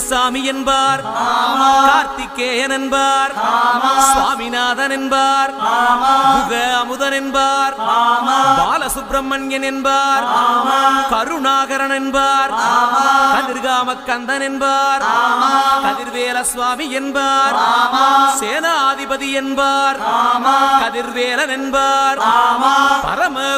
சுப்பிரமணிய என்பார். கார்த்திகேயன் என்பார். சுவாமிநாதன் என்பார். முக அமுதன் என்பார். பாலசுப்பிரமணியன் என்பார். கருணாகரன் என்பார். கதிர்காம கந்தன் என்பார். கதிர்வேல சுவாமி என்பார். சேனாதிபதி என்பார். கதிர்வேலன் என்பார். பரம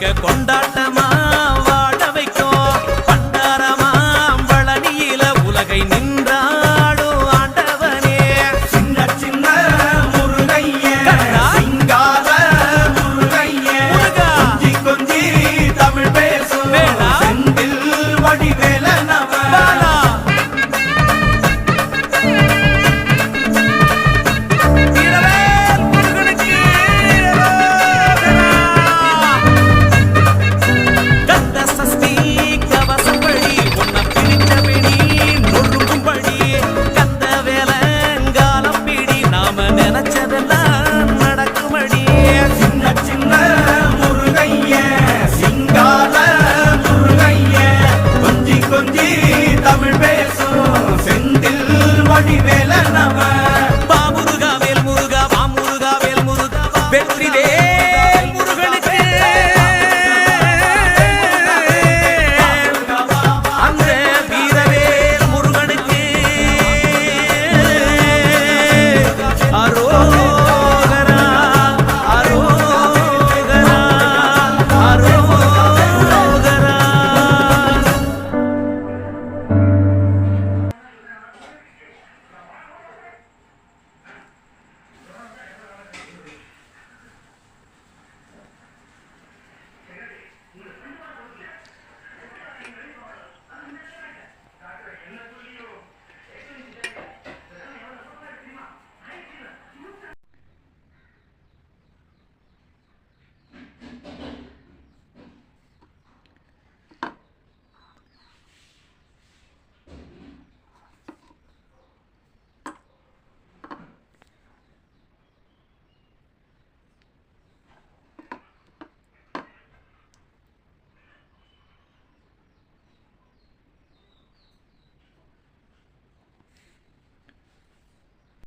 கொண்டாட்டமா Bentley.